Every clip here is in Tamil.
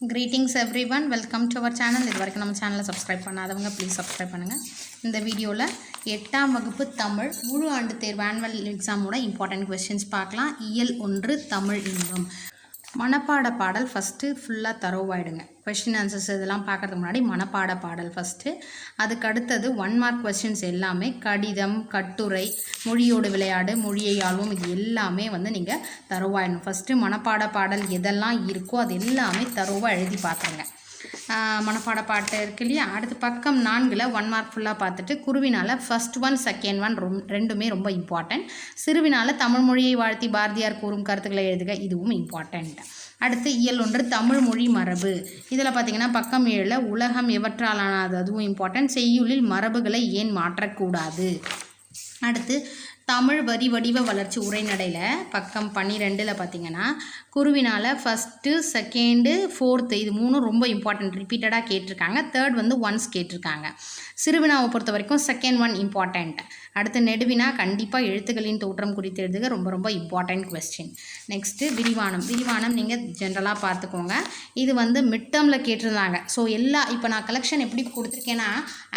Greetings everyone welcome to our channel இது வரைக்கும் நம்ம சேனலை சப்ஸ்கிரைப் பண்ணாதவங்க ப்ளீஸ் சப்ஸ்கிரைப் பண்ணுங்கள் இந்த வீடியோவில் எட்டாம் வகுப்பு தமிழ் முழு ஆண்டு தேர்வு ஆனுவல் எக்ஸாமோட இம்பார்ட்டன்ட் கொஸ்டின்ஸ் பார்க்கலாம். இயல் ஒன்று தமிழ் இன்பம். மனப்பாட பாடல் ஃபஸ்ட்டு ஃபுல்லாக தரோவாயிடுங்க கொஸ்டின் ஆன்சர்ஸ் இதெல்லாம் பார்க்கறதுக்கு முன்னாடி மனப்பாட பாடல் ஃபஸ்ட்டு அதுக்கு அடுத்தது ஒன் மார்க் கொஸ்டின்ஸ் எல்லாமே கடிதம் கட்டுரை மொழியோடு விளையாடு மொழியை ஆள்வோம் இது எல்லாமே வந்து நீங்கள் தரோவாயிடணும் ஃபஸ்ட்டு மனப்பாட பாடல் எதெல்லாம் இருக்கோ அது எல்லாமே தரோவாக எழுதி பார்த்துருங்க மனப்பாட பாட்டு இருக்கு இல்லையா? அடுத்து பக்கம் நான்கில் ஒன் மார்க் ஃபுல்லாக பார்த்துட்டு குருவினால் ஃபஸ்ட் ஒன் செகண்ட் ஒன் ரொம் ரெண்டுமே ரொம்ப இம்பார்ட்டன்ட் சிறுவினால் தமிழ் மொழியை வாழ்த்தி பாரதியார் கூறும் கருத்துக்களை எழுதுக இதுவும் இம்பார்ட்டண்ட் அடுத்து இயல் ஒன்று தமிழ் மொழி மரபு. இதில் பார்த்திங்கன்னா பக்கம் ஏழில் உலகம் எவற்றாலானது அதுவும் இம்பார்ட்டன்ட் செய்யுளில் மரபுகளை ஏன் மாற்றக்கூடாது? அடுத்து தமிழ் வரி வடிவ வளர்ச்சி உரைநடையில் பக்கம் பன்னிரெண்டில் பார்த்தீங்கன்னா குருவினால் ஃபஸ்ட்டு செகண்டு ஃபோர்த்து இது மூணும் ரொம்ப இம்பார்ட்டன்ட் ரிப்பீட்டடாக கேட்டிருக்காங்க. தேர்ட் வந்து ஒன்ஸ் கேட்டிருக்காங்க. சிறுவினாவை பொறுத்த வரைக்கும் செகண்ட் ஒன் இம்பார்ட்டண்ட் அடுத்து நெடுவினா கண்டிப்பாக எழுத்துக்களின் தோற்றம் குறித்து எழுதுக. ரொம்ப ரொம்ப இம்பார்ட்டண்ட் கொஸ்டின் நெக்ஸ்ட்டு விரிவானம். விரிவானம் நீங்கள் ஜென்ரலாக பார்த்துக்கோங்க. இது வந்து மிட் டேர்மில் கேட்டிருந்தாங்க. ஸோ எல்லா இப்போ நான் கலெக்ஷன் எப்படி கொடுத்துருக்கேன்னா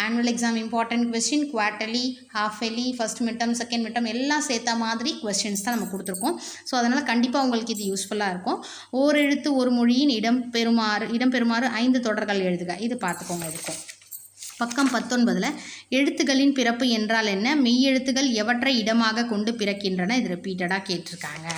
annual exam important question quarterly half yearly first mid term second mid term எல்லாம் சேர்த்த மாதிரி கொஸ்டின்ஸ் தான் நம்ம கொடுத்துருக்கோம். ஸோ அதனால் கண்டிப்பாக உங்களுக்கு இது யூஸ்ஃபுல்லாக இருக்கும். ஓர் எழுத்து ஒரு மொழியின் இடம் பெறுமாறு இடம் பெறுமாறு ஐந்து தொடர்கள் எழுதுக. இது பார்த்துக்கோங்க இருக்கும் பக்கம் பத்தொன்பதில் எழுத்துக்களின் பிறப்பு என்றால் என்ன? மெய்யெழுத்துகள் எவற்றை இடமாக கொண்டு பிறக்கின்றன? இது ரிப்பீட்டடாக கேட்டிருக்காங்க.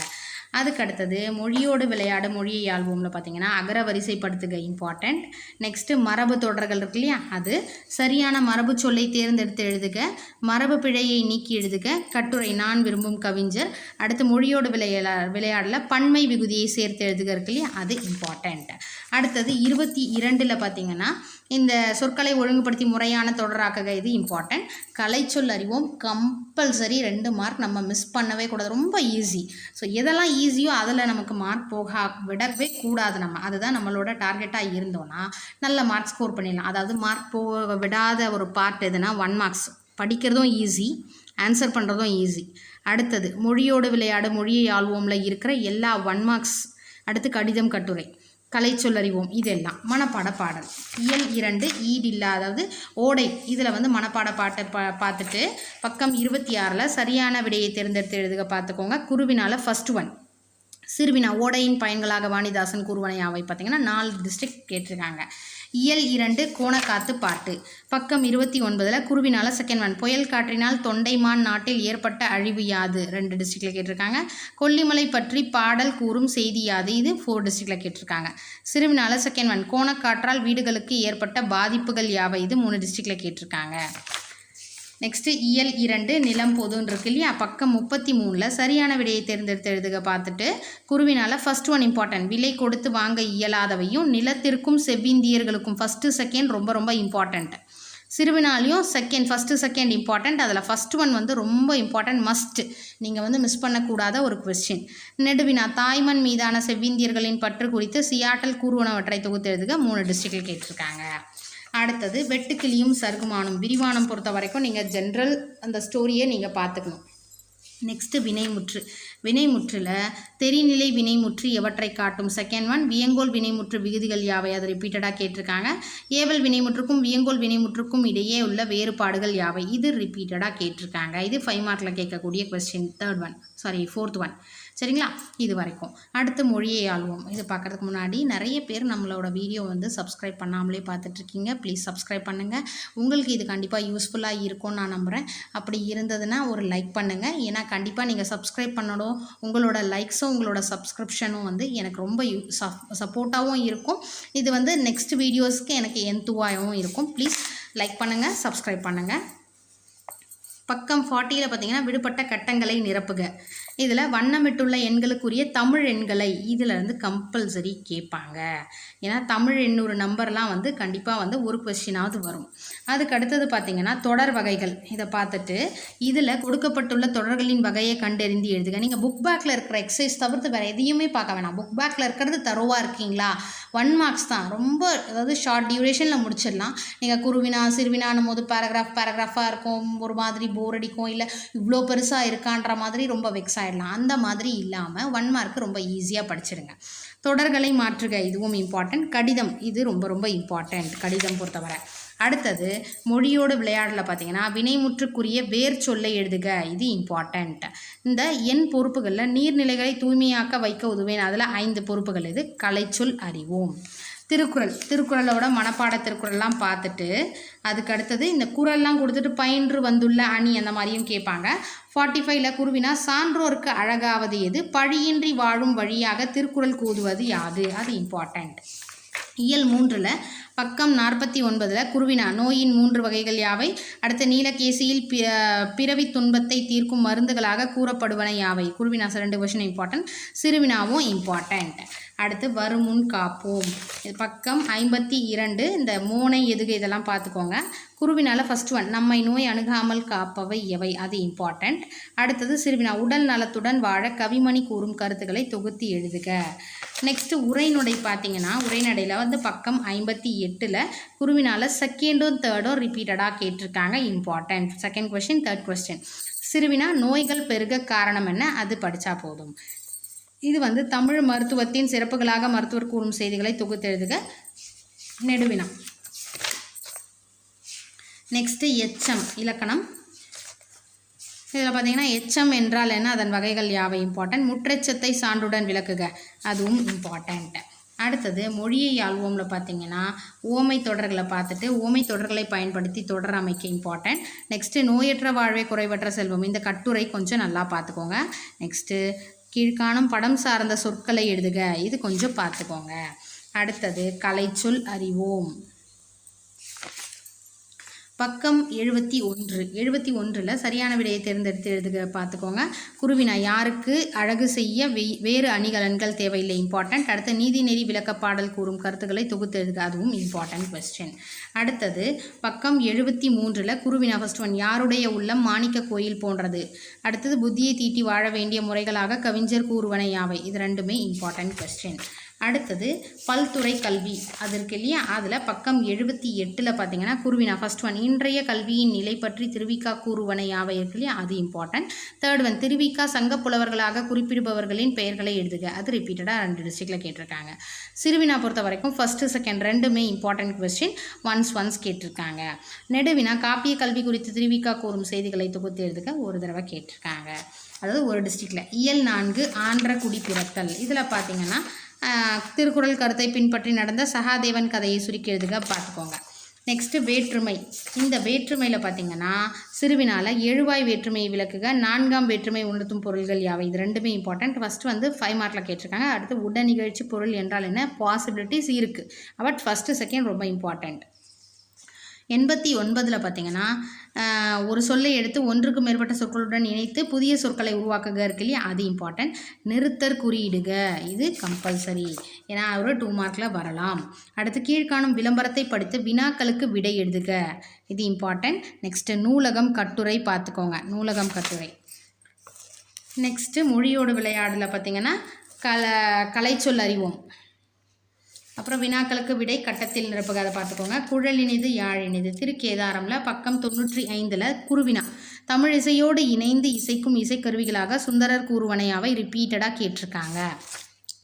அதுக்கு அடுத்தது மொழியோடு விளையாட மொழியை ஆல்பமில் பார்த்தீங்கன்னா அகர வரிசைப்படுத்துக இம்பார்ட்டண்ட் நெக்ஸ்ட்டு மரபு தொடர்கள் இருக்கு இல்லையா? அது சரியான மரபு சொல்லை தேர்ந்தெடுத்து எழுதுக மரபு பிழையை நீக்கி எழுதுக கட்டுரை நான் விரும்பும் கவிஞர். அடுத்து மொழியோடு விளையா விளையாடல பன்மை விகுதியை சேர்த்து எழுதுக இருக்கு இல்லையா? அது இம்பார்ட்டண்ட் அடுத்தது இருபத்தி இரண்டில் பார்த்தீங்கன்னா இந்த சொற்களை ஒழுங்குபடுத்தி முறையான தொடராக்குக இது இம்பார்ட்டன்ட் கலைச்சொல் அறிவோம். கம்பல்சரி ரெண்டு மார்க் நம்ம மிஸ் பண்ணவே கூடாது. ரொம்ப ஈஸி ஸோ எதெல்லாம் ஈஸியோ அதில் நமக்கு மார்க் போக விடவே கூடாது நம்ம. அதுதான் நம்மளோட டார்கெட்டாக இருந்தோன்னா நல்ல மார்க் ஸ்கோர் பண்ணிடலாம். அதாவது மார்க் போக விடாத ஒரு பார்ட் எதுனா ஒன் மார்க்ஸ் படிக்கிறதும் ஈஸி ஆன்சர் பண்ணுறதும் ஈஸி அடுத்தது மொழியோடு விளையாடு மொழியை ஆள்வோமில் இருக்கிற எல்லா ஒன் மார்க்ஸ் அடுத்து கடிதம் கட்டுரை கலை சொல்லறிவோம் இதெல்லாம் மனப்பாட பாடல். இயல் இரண்டு ஈடில்லா அதாவது ஓடை. இதில் வந்து மனப்பாட பாட்டை பா பார்த்துட்டு பக்கம் இருபத்தி ஆறில் சரியான விடையை தேர்ந்தெடுத்து எழுதுக பார்த்துக்கோங்க. குருவினால் ஃபர்ஸ்ட் ஒன் சிறுவினா ஓடையின் பயன்களாக வாணிதாசன் கூறுவனையாவை பார்த்தீங்கன்னா நாலு டிஸ்ட்ரிக்ட் கேட்டிருக்காங்க. இயல் இரண்டு கோணக்காத்து பாட்டு. பக்கம் இருபத்தி ஒன்பதில் குருவினால செகண்ட் ஒன் புயல் காற்றினால் தொண்டைமான் நாட்டில் ஏற்பட்ட அழிவு யாது? ரெண்டு டிஸ்ட்ரிக்டில் கேட்டிருக்காங்க. கொல்லிமலை பற்றி பாடல் கூறும் செய்தி யாது? இது ஃபோர் டிஸ்ட்ரிக்டில் கேட்டிருக்காங்க. சிறுவினால செகண்ட் ஒன் கோணக்காற்றால் வீடுகளுக்கு ஏற்பட்ட பாதிப்புகள் யாவை? இது மூணு டிஸ்ட்ரிக்டில் கேட்டிருக்காங்க. நெக்ஸ்ட்டு இயல் இரண்டு நிலம் பொதுன்னு இருக்கு இல்லையா? பக்கம் முப்பத்தி மூணில் சரியான விடையை தேர்ந்தெடுத்து எழுதுக பார்த்துட்டு குருவினால் ஃபர்ஸ்ட் ஒன் இம்பார்ட்டன்ட் விலை கொடுத்து வாங்க இயலாதவையும் நிலத்திற்கும் செவ்விந்தியர்களுக்கும் ஃபஸ்ட்டு செகண்ட் ரொம்ப ரொம்ப இம்பார்ட்டண்ட் சிறுவினாலையும் செகண்ட் ஃபஸ்ட்டு செகண்ட் இம்பார்ட்டண்ட் அதில் ஃபஸ்ட் ஒன் வந்து ரொம்ப இம்பார்ட்டன்ட் மஸ்ட் நீங்கள் வந்து மிஸ் பண்ணக்கூடாத ஒரு கொஸ்டின் நெடுவினா தாய்மண் மீதான செவ்விந்தியர்களின் பற்று குறித்து சியாட்டல் கூறுவனவற்றை தொகுத்து எழுதுக. மூணு டிஸ்ட்ரிக்டில் கேட்டிருக்காங்க. அடுத்தது வெட்டுக்கிளியும் சருகுமானும். விரிவானம் பொறுத்த வரைக்கும் நீங்கள் ஜென்ரல் அந்த ஸ்டோரியை நீங்கள் பார்த்துக்கணும். நெக்ஸ்ட்டு வினைமுற்று. வினைமுற்றில் தெரிநிலை வினைமுற்று எவற்றை காட்டும்? செகண்ட் ஒன் வியங்கோல் வினைமுற்று விகுதிகள் யாவை? அதை ரிப்பீட்டடாக கேட்டிருக்காங்க. ஏவல் வினைமுற்றுக்கும் வியங்கோல் வினைமுற்றுக்கும் இடையே உள்ள வேறுபாடுகள் யாவை? இது ரிப்பீட்டடாக கேட்டிருக்காங்க. இது ஃபைவ் மார்க்கில் கேட்கக்கூடிய question third one sorry fourth one சரிங்களா? இது வரைக்கும். அடுத்து மொழியை ஆள்வோம். இது பார்க்குறதுக்கு முன்னாடி நிறைய பேர் நம்மளோட வீடியோ வந்து சப்ஸ்கிரைப் பண்ணாமலே பார்த்துட்ருக்கீங்க. ப்ளீஸ் சப்ஸ்கிரைப் பண்ணுங்கள் உங்களுக்கு இது கண்டிப்பாக யூஸ்ஃபுல்லாக இருக்கும்னு நான் நம்புகிறேன் அப்படி இருந்ததுன்னா ஒரு லைக் பண்ணுங்கள் ஏன்னா கண்டிப்பாக நீங்கள் சப்ஸ்கிரைப் பண்ணணும். உங்களோட லைக்ஸும் உங்களோட சப்ஸ்கிரிப்ஷனும் வந்து எனக்கு ரொம்ப யூ சப்போர்ட்டாகவும் இருக்கும். இது வந்து நெக்ஸ்ட் வீடியோஸ்க்கு எனக்கு எந்துவாகவும் இருக்கும். ப்ளீஸ் லைக் பண்ணுங்கள் சப்ஸ்கிரைப் பண்ணுங்கள் பக்கம் ஃபார்ட்டியில் பார்த்தீங்கன்னா விடுபட்ட கட்டங்களை நிரப்புக. இதில் வண்ணமிட்டுள்ள எண்களுக்குரிய தமிழ் எண்களை இதில் இருந்து கம்பல்சரி கேட்பாங்க. ஏன்னா தமிழ் எண்ணூறு நம்பர்லாம் வந்து கண்டிப்பாக வந்து ஒரு கொஸ்டினாவது வரும். அதுக்கு அடுத்தது பார்த்தீங்கன்னா தொடர் வகைகள். இதை பார்த்துட்டு இதில் கொடுக்கப்பட்டுள்ள தொடர்களின் வகையை கண்டறிந்து எழுதுக. நீங்கள் புக் பேக்கில் இருக்கிற எக்ஸசைஸ் தவிர்த்து வேறு எதையுமே பார்க்க வேணாம். புக் பேக்கில் இருக்கிறது தரோவாக இருக்கீங்களா? ஒன் மார்க்ஸ் தான். ரொம்ப அதாவது ஷார்ட் டியூரேஷனில் முடிச்சிடலாம். நீங்கள் குருவினா சிறுவினானும் போது பேராகிராஃப் பேராகிராஃபாக இருக்கும். ஒரு மாதிரி போர் அடிக்கும். இல்லை இவ்வளோ பெருசாக இருக்கான்ற மாதிரி ரொம்ப வெக்ஸாக ஆகிடலாம் அந்த மாதிரி இல்லாமல் ஒன் மார்க் ரொம்ப ஈஸியாக படிச்சிடுங்க. தொடர்களை மாற்றுக இதுவும் இம்பார்ட்டன்ட் கடிதம் இது ரொம்ப ரொம்ப இம்பார்ட்டண்ட் கடிதம் பொறுத்தவரை. அடுத்தது மொழியோடு விளையாடல பார்த்தீங்கன்னா வினைமுற்றுக்குரிய வேர் சொல்லை எழுதுக. இது இம்பார்ட்டண்ட் இந்த எண் பொறுப்புகளில் நீர்நிலைகளை தூய்மையாக்க வைக்க உதவேன் அதில் ஐந்து பொறுப்புகள் இது. கலைச்சொல் அறிவோம். திருக்குறள் திருக்குறளோட மனப்பாட திருக்குறள்லாம் பார்த்துட்டு அதுக்கு அடுத்தது இந்த குறள்லாம் கொடுத்துட்டு பயின்று வந்துள்ள அணி அந்த மாதிரியும் கேட்பாங்க. ஃபார்ட்டி ஃபைவ்ல குருவினா சான்றோருக்கு அழகாவது எது? பழியின்றி வாழும் வழியாக திருக்குறள் கூதுவது யாது? அது இம்பார்ட்டண்ட் இயல் மூன்றில் பக்கம் நாற்பத்தி ஒன்பதில் குருவினா நோயின் மூன்று வகைகள் யாவை? அடுத்த நீலகேசியில் பி பிறவி துன்பத்தை தீர்க்கும் மருந்துகளாக கூறப்படுவன யாவை? குருவினா ரெண்டு கொஷின் இம்பார்ட்டன்ட் சிறுவினாவும் இம்பார்ட்டன்ட் அடுத்து வருமுன் காப்போம். இது பக்கம் ஐம்பத்தி இரண்டு இந்த மோனை எதுகு இதெல்லாம் பார்த்துக்கோங்க. குருவினால் ஃபர்ஸ்ட் ஒன் நம்மை நோய் அணுகாமல் காப்பவை எவை? அது இம்பார்ட்டண்ட் அடுத்தது சிறுவினா உடல் நலத்துடன் வாழ கவிமணி கூறும் கருத்துக்களை தொகுத்து எழுதுக. நெக்ஸ்ட்டு உரைநடை பார்த்தீங்கன்னா உரைநடையில் வந்து பக்கம் ஐம்பத்தி எட்டில் குருவினால் செகண்டும் தேர்டும் ரிப்பீட்டடாக கேட்டிருக்காங்க. Important second question third question சிறுவினா நோய்கள் பெருக காரணம் என்ன? அது படித்தா போதும். இது வந்து தமிழ் மருத்துவத்தின் சிறப்புகளாக மருத்துவர் கூறும் செய்திகளை தொகுத்தெழுதுக நெடுவினம் நெடுவினா. நெக்ஸ்ட்டு எச்சம் இலக்கணம். இதில் பார்த்தீங்கன்னா எச்சம் என்றால் என்ன? அதன் வகைகள் யாவை? இம்பார்ட்டன்ட் முற்றெச்சத்தை சான்றுடன் விளக்குக. அதுவும் இம்பார்ட்டண்ட் அடுத்தது மொழியை ஆழ்வோமில் பார்த்தீங்கன்னா ஓமை தொடர்களை பார்த்துட்டு ஓமை தொடர்களை பயன்படுத்தி தொடர் அமைக்க இம்பார்ட்டன்ட் நெக்ஸ்ட்டு நோயற்ற வாழ்வை குறைவற்ற செல்வம். இந்த கட்டுரை கொஞ்சம் நல்லா பார்த்துக்கோங்க. நெக்ஸ்ட்டு கீழ்காணும் படம் சார்ந்த சொற்களை எழுதுக. இது கொஞ்சம் பார்த்துக்கோங்க. அடுத்தது கலைச்சொல் அறிவோம். பக்கம் எழுபத்தி ஒன்று. எழுபத்தி ஒன்றில் சரியான விடையை தேர்ந்தெடுத்து எழுதுக பார்த்துக்கோங்க. குருவினா யாருக்கு அழகு செய்ய வே வேறு அணிகலன்கள் தேவையில்லை? இம்பார்ட்டன்ட் அடுத்து நீதிநெறி விளக்கப்பாடல் கூறும் கருத்துக்களை தொகுத்து எழுதுக. அதுவும் இம்பார்ட்டன்ட் கொஸ்டின் அடுத்தது பக்கம் எழுபத்தி மூன்றில் குருவினா ஃபர்ஸ்ட் ஒன் யாருடைய உள்ளம் மாணிக்க கோயில் போன்றது? அடுத்தது புத்தியை தீட்டி வாழ வேண்டிய முறைகளாக கவிஞர் கூறுவன யாவை? இது ரெண்டுமே இம்பார்ட்டன்ட் கொஸ்டின் அடுத்தது பல்துறை கல்வி. அது இருக்கு இல்லையா? அதில் பக்கம் எழுபத்தி எட்டில் பார்த்தீங்கன்னா குருவினா ஃபர்ஸ்ட் ஒன் இன்றைய கல்வியின் நிலை பற்றி திருவிக்கா கூறுவனை யாவை இருக்கு இல்லையா? அது இம்பார்ட்டன்ட் தேர்ட் ஒன் திருவிக்கா சங்க புலவர்களாக குறிப்பிடுபவர்களின் பெயர்களை எழுதுக. அது ரிப்பீட்டடாக ரெண்டு டிஸ்ட்ரிக்டில் கேட்டிருக்காங்க. சிறுவினா பொறுத்த வரைக்கும் ஃபஸ்ட்டு செகண்ட் ரெண்டுமே இம்பார்ட்டன்ட் கொஸ்டின் ஒன்ஸ் ஒன்ஸ் கேட்டிருக்காங்க. நெடுவினா காப்பிய கல்வி குறித்து திருவிக்கா கூறும் செய்திகளை தொகுத்து எழுதுக. ஒரு தடவை கேட்டிருக்காங்க. அதாவது ஒரு டிஸ்ட்ரிக்டில் இயல் நான்கு ஆன்ற குடி பிறத்தல். இதில் பார்த்தீங்கன்னா திருக்குறள் கருத்தை பின்பற்றி நடந்த சகாதேவன் கதையை சுருக்கி எழுதுக பார்த்துக்கோங்க. நெக்ஸ்ட்டு வேற்றுமை. இந்த வேற்றுமையில் பார்த்தீங்கன்னா சிறுவினால எழுவாய் வேற்றுமையை விளக்குக நான்காம் வேற்றுமை உணர்த்தும் பொருள்கள் யாவை? இது ரெண்டுமே இம்பார்ட்டன்ட் ஃபஸ்ட்டு வந்து ஃபைவ் மார்க்கில் கேட்டிருக்காங்க அடுத்து உடனிகழ்ச்சி நிகழ்ச்சி பொருள் என்றால் என்ன? பாசிபிலிட்டிஸ் இருக்குது பட் ஃபஸ்ட்டு செகண்ட் ரொம்ப இம்பார்ட்டண்ட் எண்பத்தி ஒன்பதில் பார்த்தீங்கன்னா ஒரு சொல்லை எடுத்து ஒன்றுக்கு மேற்பட்ட சொற்களுடன் இணைத்து புதிய சொற்களை உருவாக்குக இருக்கு இல்லையா? அது இம்பார்ட்டன்ட் நிறுத்தற் குறியிடுக. இது கம்பல்சரி ஏன்னா ஒரு டூ மார்க்கில் வரலாம். அடுத்து கீழ்காணும் விளம்பரத்தை படித்து வினாக்களுக்கு விடை எழுதுக. இது இம்பார்ட்டன்ட் நெக்ஸ்ட்டு நூலகம் கட்டுரை பார்த்துக்கோங்க. நூலகம் கட்டுரை. நெக்ஸ்ட்டு மொழியோடு விளையாடல பார்த்தீங்கன்னா கல கலைச்சொல் அறிவோம். அப்புறம் வினாக்களுக்கு விடை கட்டத்தில் நிரப்புக. அதை பார்த்துக்கோங்க. குழலினிது யாழினிது திருக்கேதாரம்ல பக்கம் தொண்ணூற்றி ஐந்தில் குருவினா. தமிழ் இசையோடு இணைந்து இசைக்கும் இசைக்கருவிகளாக சுந்தரர் கூறுவனையாவை ரிப்பீட்டடாக கேட்டிருக்காங்க.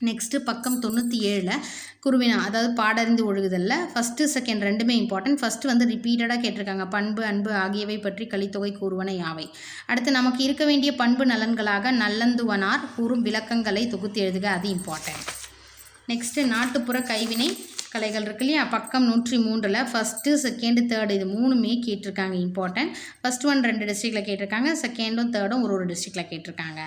நெக்ஸ்ட்டு பக்கம் தொண்ணூற்றி ஏழில் குருவினா. அதாவது பாடறிந்து ஒழுகுதலில். ஃபஸ்ட்டு செகண்ட் ரெண்டுமே இம்பார்ட்டன்ட் ஃபஸ்ட்டு வந்து ரிப்பீட்டடாக கேட்டிருக்காங்க. பண்பு அன்பு ஆகியவை பற்றி கலித்தொகை கூறுவன யாவை அடுத்து நமக்கு இருக்க வேண்டிய பண்பு நலன்களாக நல்லந்துவனார் கூறும் விளக்கங்களை தொகுத்து எழுதுக. அது இம்பார்ட்டன்ட் நெக்ஸ்ட்டு நாட்டுப்புற கைவினை கலைகள் இருக்கு இல்லையா? பக்கம் நூற்றி மூன்றில் ஃபஸ்ட்டு செகண்டு தேர்டு இது மூணுமே கேட்டிருக்காங்க இம்பார்ட்டன்ட் ஃபஸ்ட் ஒன் ரெண்டு டிஸ்ட்ரிக்டில் கேட்டிருக்காங்க செகண்டும் தேர்டும் ஒரு ஒரு டிஸ்ட்ரிக்டில் கேட்டிருக்காங்க.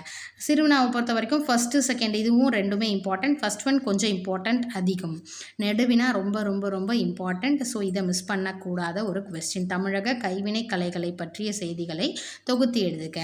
சிறுவினாவை பொறுத்த வரைக்கும் ஃபஸ்ட்டு செகண்ட் இதுவும் ரெண்டுமே இம்பார்ட்டன்ட் ஃபஸ்ட் ஒன் கொஞ்சம் இம்பார்ட்டன்ட் அதிகம். நெடுவினா ரொம்ப ரொம்ப ரொம்ப இம்பார்ட்டன்ட் ஸோ இதை மிஸ் பண்ணக்கூடாத ஒரு கொஸ்டின் தமிழக கைவினை கலைகளை பற்றிய செய்திகளை தொகுத்து எழுதுக.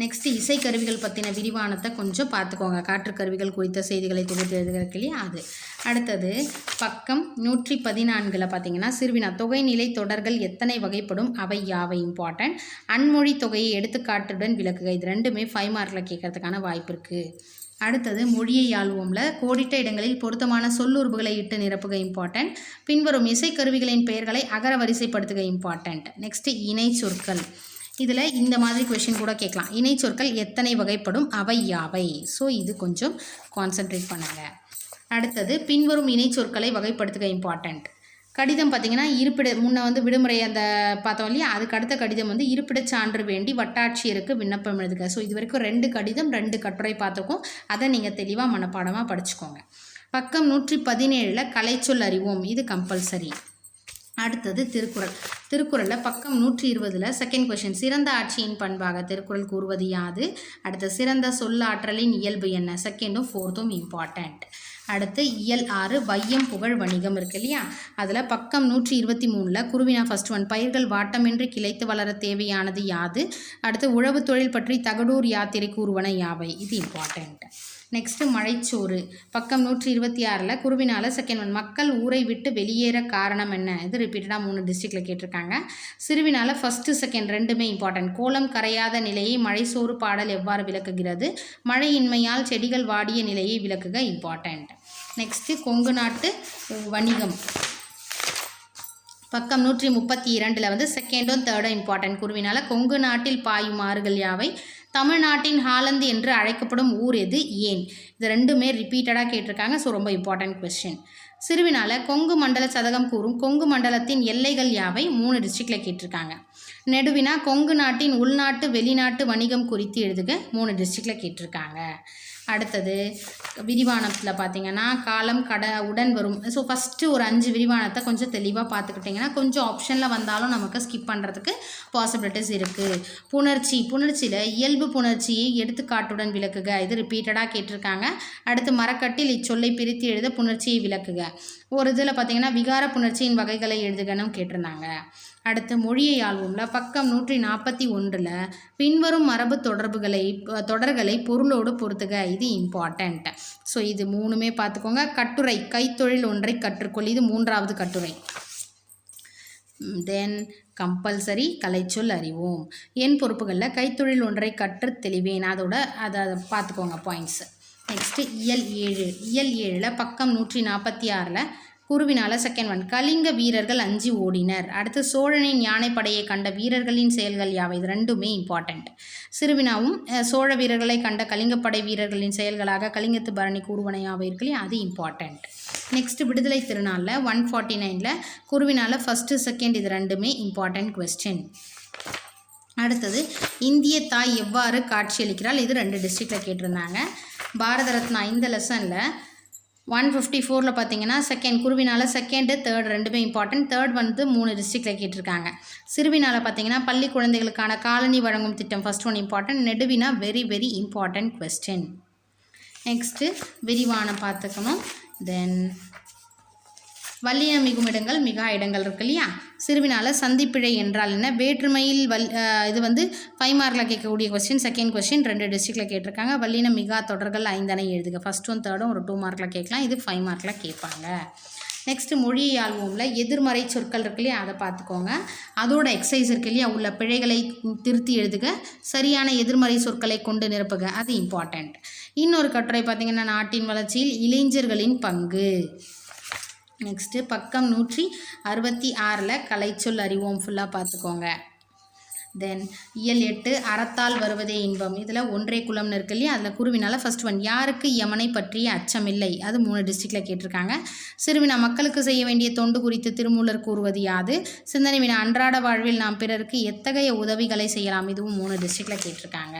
நெக்ஸ்ட் இசைக்கருவிகள் பற்றின விரிவானத்தை கொஞ்சம் பார்த்துக்கோங்க காற்றுக்கருவிகள் குறித்த செய்திகளை தொகுத்து எழுதுகிறதுக்கு இல்லையா? அது. அடுத்தது பக்கம் நூற்றி பதினான்கில் பார்த்தீங்கன்னா சிறுவினா தொகைநிலை தொடர்கள் எத்தனை வகைப்படும்? அவை யாவை இம்பார்ட்டன்ட் அன்மொழி தொகையை எடுத்துக்காட்டுடன் விளக்குக. இது ரெண்டுமே ஃபைவ் மார்க்கில் கேட்கறதுக்கான வாய்ப்பு இருக்குது அடுத்தது மொழியை ஆள்வோம்ல. கோடிட்ட இடங்களில் பொருத்தமான சொல்லுறுப்புகளை இட்டு நிரப்புக இம்பார்ட்டன்ட் பின்வரும் இசைக்கருவிகளின் பெயர்களை அகர வரிசைப்படுத்துக இம்பார்ட்டன்ட் நெக்ஸ்ட் இணை சொற்கள். இதில் இந்த மாதிரி கொஷின் கூட கேட்கலாம். இணைச்சொற்கள் எத்தனை வகைப்படும்? அவை யாவை? ஸோ இது கொஞ்சம் கான்சென்ட்ரேட் பண்ணுங்க. அடுத்தது பின்வரும் இணைச்சொற்களை வகைப்படுத்துக இம்பார்ட்டண்ட் கடிதம் பார்த்தீங்கன்னா இருப்பிட முன்ன வந்து விடுமுறை அந்த பார்த்தோம் இல்லையா? அதுக்கு அடுத்த கடிதம் வந்து இருப்பிடச் சான்று வேண்டி வட்டாட்சியருக்கு விண்ணப்பம் எழுதுக. ஸோ இது வரைக்கும் ரெண்டு கடிதம் ரெண்டு கட்டுரை பார்த்துருக்கோம் அதை நீங்கள் தெளிவாக மனப்பாடமாக படிச்சுக்கோங்க. பக்கம் நூற்றி பதினேழில் கலைச்சொல் அறிவோம். இது கம்பல்சரி அடுத்தது திருக்குறள். திருக்குறளில் பக்கம் நூற்றி இருபதில் செகண்ட் கொஷின் சிறந்த ஆட்சியின் பண்பாக திருக்குறள் கூறுவது யாது? அடுத்த சிறந்த சொல்லாற்றலின் இயல்பு என்ன? செகண்டும் ஃபோர்த்தும் இம்பார்ட்டண்ட் அடுத்து இயல் ஆறு வையம் புகழ் வணிகம் இருக்கு இல்லையா? அதில் பக்கம் நூற்றி இருபத்தி மூணில் குருவினா ஃபர்ஸ்ட் ஒன் பயிர்கள் வாட்டமின்றி கிளைத்து வளர தேவையானது யாது? அடுத்து உழவு தொழில் பற்றி தகடூர் யாத்திரை கூறுவன யாவை? இது இம்பார்ட்டண்ட் நெக்ஸ்ட்டு மழைச்சோறு. பக்கம் நூற்றி இருபத்தி ஆறில் குருவினால செகண்ட் ஒன் மக்கள் ஊரை விட்டு வெளியேற காரணம் என்ன? இது ரிப்பீட்டடாக மூணு டிஸ்ட்ரிக்டில் கேட்டிருக்காங்க. சிறுவினால ஃபஸ்ட்டு செகண்ட் ரெண்டுமே இம்பார்ட்டன்ட் கோலம் கரையாத நிலையை மழைச்சோறு பாடல் எவ்வாறு விளக்குகிறது? மழையின்மையால் செடிகள் வாடிய நிலையை விளக்குக இம்பார்ட்டண்ட் நெக்ஸ்ட்டு கொங்கு நாட்டு வணிகம். பக்கம் நூற்றி முப்பத்தி இரண்டில் வந்து செகண்டும் தேர்டும் இம்பார்ட்டன்ட் குருவினால கொங்கு நாட்டில் பாயும் ஆறுகள் யாவை? தமிழ்நாட்டின் ஹாலந்து என்று அழைக்கப்படும் ஊர் எது? ஏன்? இது ரெண்டுமே ரிப்பீட்டடாக கேட்டிருக்காங்க. ஸோ ரொம்ப இம்பார்ட்டன்ட் கொஸ்டின் சிறுவினால கொங்கு மண்டல சதகம் கூறும் கொங்கு மண்டலத்தின் எல்லைகள் யாவை? மூணு டிஸ்ட்ரிக்டில் கேட்டிருக்காங்க. நெடுவினா கொங்கு நாட்டின் உள்நாட்டு வெளிநாட்டு வணிகம் குறித்து எழுதுக. மூணு டிஸ்ட்ரிக்டில் கேட்டிருக்காங்க. அடுத்தது விரிவானத்தில் பார்த்தீங்கன்னா காலம் கட உடன் வரும். ஸோ ஃபஸ்ட்டு ஒரு அஞ்சு விரிவானத்தை கொஞ்சம் தெளிவாக பார்த்துக்கிட்டிங்கன்னா கொஞ்சம் ஆப்ஷனில் வந்தாலும் நமக்கு ஸ்கிப் பண்ணுறதுக்கு பாசிபிலிட்டிஸ் இருக்குது புணர்ச்சி புணர்ச்சியில் இயல்பு புணர்ச்சியை எடுத்துக்காட்டுடன் விளக்குக. இது ரிப்பீட்டடாக கேட்டிருக்காங்க. அடுத்து மரக்கட்டில் இச்சொல்லை பிரித்து எழுத புணர்ச்சியை விளக்குக. ஒரு இதில் பார்த்தீங்கன்னா விகார புணர்ச்சியின் வகைகளை எழுதுகன்னு கேட்டிருந்தாங்க. அடுத்து மொழியை ஆள்வோம்ல. பக்கம் நூற்றி நாற்பத்தி ஒன்றில் பின்வரும் மரபு தொடர்புகளை தொடர்களை பொருளோடு பொறுத்துக இது இம்பார்ட்டண்ட் ஸோ இது மூணுமே பார்த்துக்கோங்க. கட்டுரை கைத்தொழில் ஒன்றை கற்றுக்கொள். இது மூன்றாவது கட்டுரை. தென் கம்பல்சரி கலைச்சொல் அறிவோம். என் பொறுப்புகளில் கைத்தொழில் ஒன்றை கற்று தெளிவேன். அதோட அதை பார்த்துக்கோங்க பாயிண்ட்ஸ் நெக்ஸ்ட்டு இயல் ஏழு. இயல் ஏழில் பக்கம் நூற்றி நாற்பத்தி ஆறில் குருவினால செகண்ட் ஒன் கலிங்க வீரர்கள் அஞ்சு ஓடினர். அடுத்து சோழனின் யானைப்படையை கண்ட வீரர்களின் செயல்கள் யாவை? இது ரெண்டுமே இம்பார்ட்டண்ட் சிறுவினாவும் சோழ வீரர்களை கண்ட கலிங்கப்படை வீரர்களின் செயல்களாக கலிங்கத்து பரணி கூறுவன யாவை இருக்கு அது இம்பார்ட்டண்ட் நெக்ஸ்ட் விடுதலை திருநாளில் ஒன் ஃபார்ட்டி நைனில் குருவினால ஃபஸ்ட்டு செகண்ட் இது ரெண்டுமே இம்பார்ட்டண்ட் கொஸ்டின் அடுத்தது இந்திய தாய் எவ்வாறு காட்சியளிக்கிறாள்? இது ரெண்டு டிஸ்ட்ரிக்டில் கேட்டிருந்தாங்க. பாரத ரத்னா இந்த லெசனில் ஒன் ஃபிஃப்டி ஃபோரில் பார்த்தீங்கன்னா செகண்ட் குருவினால் செகண்டு தேர்ட் ரெண்டுமே இம்பார்ட்டன்ட் தேர்ட் வந்து மூணு டிஸ்ட்ரிக்டில் கேட்டிருக்காங்க. சிறுவினால பார்த்தீங்கன்னா பள்ளி குழந்தைகளுக்கான காலனி வழங்கும் திட்டம் first one important நெடுவினா very very important question next விரிவான பார்த்துக்கணும் தென் வல்லின மிகும் இடங்கள் மிகா இடங்கள் இருக்கு இல்லையா? சிறுவினால சந்திப்பிழை என்றால் என்ன? வேற்றுமையில் வல் இது வந்து ஃபைவ் மார்க்கில் கேட்கக்கூடிய கொஸ்டின் செகண்ட் கொஸ்டின் ரெண்டு டிஸ்ட்ரிக்டில் கேட்டிருக்காங்க. வல்லின மிகா தொடர்கள் ஐந்தனை எழுதுக. ஃபஸ்ட் ஒன் தேர்டும் ஒரு டூ மார்க்கில் கேட்கலாம். இது ஃபைவ் மார்க்கில் கேட்பாங்க. நெக்ஸ்ட்டு மொழி ஆல்பமில் எதிர்மறை சொற்கள் இருக்கு இல்லையா? அதை பார்த்துக்கோங்க. அதோட எக்ஸசைஸ் இருக்கு இல்லையா? உள்ள பிழைகளை திருத்தி எழுதுக. சரியான எதிர்மறை சொற்களை கொண்டு நிரப்புக. அது இம்பார்ட்டண்ட் இன்னொரு கட்டுரை பார்த்திங்கன்னா நாட்டின் வளர்ச்சியில் இளைஞர்களின் பங்கு. நெக்ஸ்ட்டு பக்கம் நூற்றி அறுபத்தி ஆறில் கலைச்சொல் அறிவோம். ஃபுல்லாக பார்த்துக்கோங்க. தென் இயல் எட்டு அறத்தால் வருவதே இன்பம். இதில் ஒன்றே குலம்னு இருக்கு இல்லையா? அதில் குருவினால ஃபர்ஸ்ட் ஒன் யாருக்கு யமனை பற்றிய அச்சமில்லை? அது மூணு டிஸ்ட்ரிக்டில் கேட்டிருக்காங்க. சிறுவினா மக்களுக்கு செய்ய வேண்டிய தொண்டு குறித்து திருமூலர் கூறுவது யாது? சிந்தனை வினா அன்றாட வாழ்வில் நாம் பிறருக்கு எத்தகைய உதவிகளை செய்யலாம்? இதுவும் மூணு டிஸ்ட்ரிக்டில் கேட்டிருக்காங்க.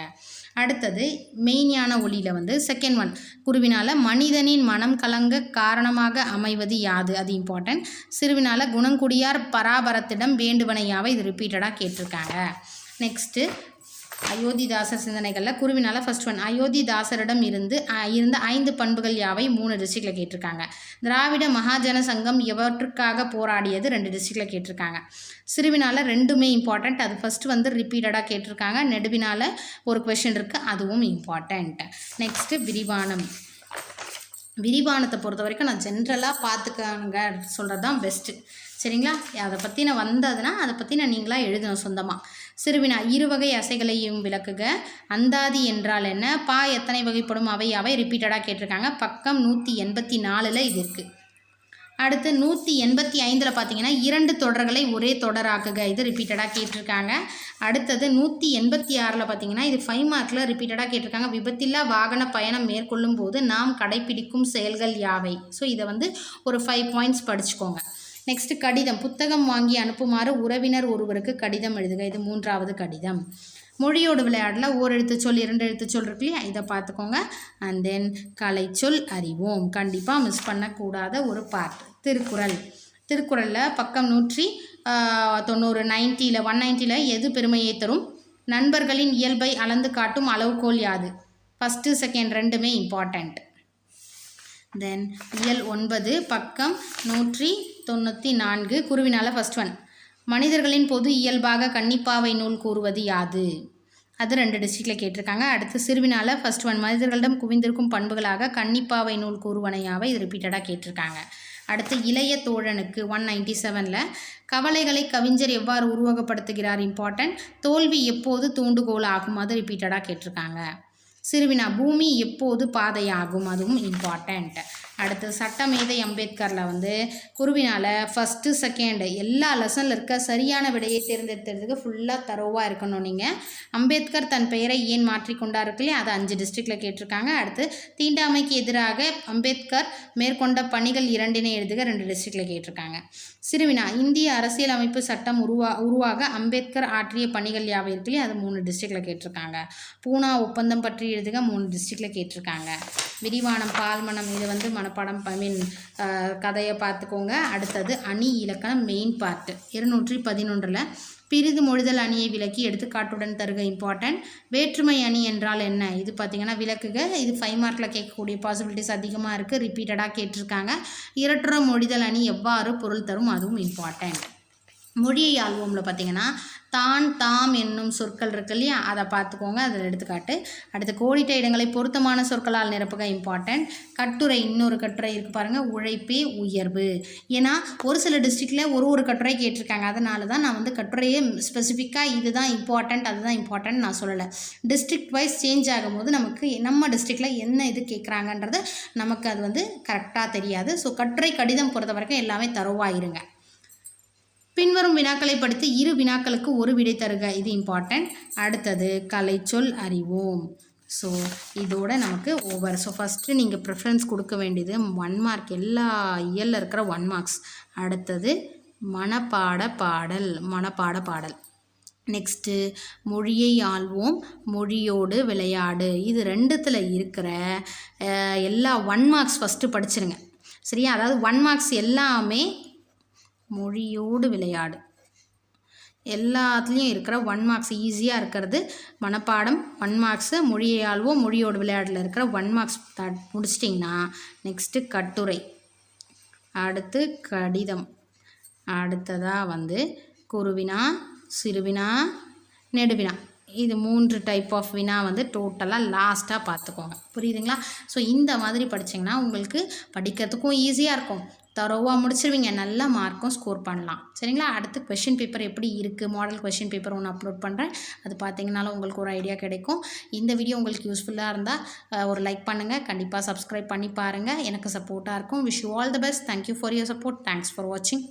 அடுத்தது மெய்ஞான ஒளியில் வந்து செகண்ட் ஒன் குருவினால் மனிதனின் மனம் கலங்க காரணமாக அமைவது யாது? அது இம்பார்ட்டன்ட் சிறுவினால குணங்குடியார் பராபரத்திடம் வேண்டுவனையாவை இது ரிப்பீட்டடாக கேட்டிருக்காங்க. நெக்ஸ்ட்டு அயோத்திதாசர் சிந்தனைகளில் குருவினால ஃபர்ஸ்ட் ஒன் அயோத்திதாசரிடம் இருந்து இருந்த ஐந்து பண்புகள் யாவை? மூணு டிஸ்ட்ரிக்டில் கேட்டிருக்காங்க. திராவிட மகாஜன சங்கம் எவற்றுக்காக போராடியது? ரெண்டு டிஸ்ட்ரிக்டில் கேட்டிருக்காங்க. சிறுவினால் ரெண்டுமே இம்பார்ட்டண்ட் அது ஃபஸ்ட்டு வந்து ரிப்பீட்டடாக கேட்டிருக்காங்க. நெடுவினால் ஒரு கொஷின் இருக்குது அதுவும் இம்பார்ட்டண்ட் நெக்ஸ்ட்டு விரிவானம். விரிவானத்தை பொறுத்த வரைக்கும் நான் ஜென்ரலாக பார்த்துக்கங்க. சொல்கிறது தான் பெஸ்ட்டு சரிங்களா? அதை பற்றி நான் வந்ததுன்னா அதை பற்றி நான் நீங்களாக எழுதணும் சொந்தமாக சிறுவினா இருவகை அசைகளையும் விளக்குக. அந்தாதி என்றால் என்ன? பா எத்தனை வகைப்படும்? அவை அவை ரிப்பீட்டடாக கேட்டிருக்காங்க. பக்கம் நூற்றி எண்பத்தி நாலில் இது இருக்குது அடுத்து நூற்றி எண்பத்தி ஐந்தில் பார்த்தீங்கன்னா இரண்டு தொடர்களை ஒரே தொடராக்குக. இது ரிப்பீட்டடாக கேட்டிருக்காங்க. அடுத்தது நூற்றி எண்பத்தி ஆறில் பார்த்தீங்கன்னா இது ஃபைவ் மார்க்கில் ரிப்பீட்டடாக கேட்டிருக்காங்க. விபத்தில்லா வாகன பயணம் மேற்கொள்ளும் போது நாம் கடைப்பிடிக்கும் செயல்கள் யாவை? ஸோ இதை வந்து ஒரு ஃபைவ் பாயிண்ட்ஸ் படிச்சுக்கோங்க. நெக்ஸ்ட் கடிதம். புத்தகம் வாங்கி அனுப்புமாறு உறவினர் ஒருவருக்கு கடிதம் எழுதுக. இது மூன்றாவது கடிதம். மொழியோடு விளையாடல. ஓரெழுத்து சொல் இரண்டு எழுத்து சொல் இருக்கு இல்லையா? இதை பார்த்துக்கோங்க. அண்ட் தென் கலை சொல் அறிவோம். கண்டிப்பாக மிஸ் பண்ணக்கூடாத ஒரு பார்ட் திருக்குறள். திருக்குறளில் பக்கம் நூற்றி தொண்ணூறு நைன்ட்டியில் ஒன் நைன்ட்டியில் எது பெருமையை தரும்? நண்பர்களின் இயல்பை அளந்து காட்டும் அளவுகோல் யாது? ஃபஸ்ட்டு செகண்ட் ரெண்டுமே இம்பார்ட்டண்ட் தென் இயல் ஒன்பது பக்கம் நூற்றி தொண்ணூற்றி நான்கு குருவினால ஃபர்ஸ்ட் ஒன் மனிதர்களின் பொது இயல்பாக கன்னிப்பாவை நூல் கூறுவது யாது? அது ரெண்டு டிஸ்ட்ரிக்டில் கேட்டிருக்காங்க. அடுத்து சிறுவினால ஃபர்ஸ்ட் ஒன் மனிதர்களிடம் குவிந்திருக்கும் பண்புகளாக கன்னிப்பாவை நூல் கூறுவனையாவை இது ரிப்பீட்டடாக கேட்டிருக்காங்க. அடுத்து இளைய தோழனுக்கு ஒன் நைன்டி செவனில் கவலைகளை கவிஞர் எவ்வாறு உருவகப்படுத்துகிறார் இம்பார்ட்டன்ட் தோல்வி எப்போது தூண்டுகோல் ஆகும்? அது ரிப்பீட்டடாக கேட்டிருக்காங்க. சிறுவினா பூமி எப்போது பாதையாகும்? அதுவும் இம்பார்ட்டண்ட் அடுத்து சட்டமேதை அம்பேத்கரில் வந்து குருவினால் ஃபஸ்ட்டு செகண்டு எல்லா லெசனில் இருக்க சரியான விடையை தேர்ந்தெடுத்துறதுக்கு ஃபுல்லாக தரோவாக இருக்கணும் நீங்கள் அம்பேத்கர் தன் பெயரை ஏன் மாற்றிக்கொண்டார் இருக்கு இல்லையா? அதை அஞ்சு டிஸ்ட்ரிக்டில் கேட்டிருக்காங்க. அடுத்து தீண்டாமைக்கு எதிராக அம்பேத்கர் மேற்கொண்ட பணிகள் இரண்டினை எழுதுக ரெண்டு டிஸ்ட்ரிக்டில் கேட்டிருக்காங்க. சிறுவினா இந்திய அரசியலமைப்பு சட்டம் உருவா உருவாக அம்பேத்கர் ஆற்றிய பணிகள் யாவை இருக்கு இல்லையா? அது மூணு டிஸ்ட்ரிக்டில் கேட்டிருக்காங்க. பூனா ஒப்பந்தம் பற்றி எழுதுக மூணு டிஸ்ட்ரிக்டில் கேட்டிருக்காங்க. விரிவானம் பால்மனம் இது வந்து மனப்பாடம் ஐ மீன் கதையை பார்த்துக்கோங்க. அடுத்தது அணி இலக்கணம் மெயின் பார்ட்டு இருநூற்றி பதினொன்றில் பிரிது மொழிதல் அணியை விளக்கி எடுத்துக்காட்டுடன் தருக இம்பார்ட்டன்ட் வேற்றுமை அணி என்றால் என்ன? இது பார்த்தீங்கன்னா விளக்குக. இது ஃபைவ் மார்க்கில் கேட்கக்கூடிய பாசிபிலிட்டிஸ் அதிகமாக இருக்குது ரிப்பீட்டடாக கேட்டிருக்காங்க. இரட்டுற மொழிதல் அணி எவ்வாறு பொருள் தரும்? அதுவும் இம்பார்ட்டன்ட் மொழியை ஆள்வோமில் பார்த்தீங்கன்னா தான் தாம் என்னும் சொற்கள் இருக்கு இல்லையா? அதை பார்த்துக்கோங்க. அதில் எடுத்துக்காட்டு அடுத்து கோடிட்ட இடங்களை பொருத்தமான சொற்களால் நிரப்புக இம்பார்ட்டன்ட் கட்டுரை இன்னொரு கட்டுரை இருக்கு பாருங்கள் உழைப்பே உயர்வு. ஏன்னா ஒரு சில டிஸ்ட்ரிக்டில் ஒரு ஒரு கட்டுரை கேட்டிருக்காங்க. அதனால தான் நான் வந்து கட்டுரையே ஸ்பெசிஃபிக்காக இதுதான் இம்பார்ட்டன்ட் அதுதான் இம்பார்ட்டன்ட் நான் சொல்லலை. டிஸ்ட்ரிக்ட் வைஸ் சேஞ்ச் ஆகும்போது நமக்கு நம்ம டிஸ்ட்ரிக்டில் என்ன இது கேட்குறாங்கன்றது நமக்கு அது வந்து கரெக்டாக தெரியாது. ஸோ கட்டுரை கடிதம் பொறுத்த வரைக்கும் எல்லாமே தருவாயிருங்க. பின்வரும் வினாக்களை படித்து இரு வினாக்களுக்கு ஒரு விடை தருக. இது இம்பார்ட்டன்ட் அடுத்தது கலைச்சொல் அறிவோம். ஸோ இதோட நமக்கு ஓவர் ஸோ ஃபஸ்ட்டு நீங்கள் ப்ரிஃபரன்ஸ் கொடுக்க வேண்டியது ஒன் மார்க் எல்லா இயலில் இருக்கிற ஒன் மார்க்ஸ் அடுத்தது மனப்பாட பாடல் மனப்பாட பாடல். நெக்ஸ்ட்டு மொழியை ஆள்வோம். மொழியோடு விளையாடு. இது ரெண்டுத்தில் இருக்கிற எல்லா ஒன் மார்க்ஸ் ஃபஸ்ட்டு படிச்சிருங்க. சரியா? அதாவது ஒன் மார்க்ஸ் எல்லாமே மொழியோடு விளையாடு. எல்லாத்துலேயும் இருக்கிற ஒன் மார்க்ஸ் ஈஸியாக இருக்கிறது. மனப்பாடம் ஒன் மார்க்ஸு மொழியை மொழியோடு விளையாடில் இருக்கிற ஒன் மார்க்ஸ் த முடிச்சிட்டிங்கன்னா நெக்ஸ்ட்டு கட்டுரை. அடுத்து கடிதம். அடுத்ததாக வந்து குருவினா சிறுவினா நெடுவினா. இது மூன்று டைப் ஆஃப் வினா வந்து டோட்டலாக லாஸ்ட்டாக பார்த்துக்கோங்க. புரியுதுங்களா? ஸோ இந்த மாதிரி படிச்சிங்கன்னா உங்களுக்கு படிக்கிறதுக்கும் ஈஸியாக இருக்கும். தரோவாக முடிச்சிருவீங்க. நல்ல மார்க்கும் ஸ்கோர் பண்ணலாம். சரிங்களா? அடுத்து கொஷின் பேப்பர் எப்படி இருக்குது மாடல் கொஷின் பேப்பர் ஒன்று அப்லோட் பண்ணுறேன் அது பார்த்தீங்கனாலும் உங்களுக்கு ஒரு ஐடியா கிடைக்கும். இந்த வீடியோ உங்களுக்கு யூஸ்ஃபுல்லாக இருந்தால் ஒரு லைக் பண்ணுங்கள் கண்டிப்பாக சப்ஸ்கிரைப் பண்ணி பாருங்கள் எனக்கு சப்போர்ட்டாக இருக்கும். Wish you all the best thank you for your support thanks for வாட்சிங்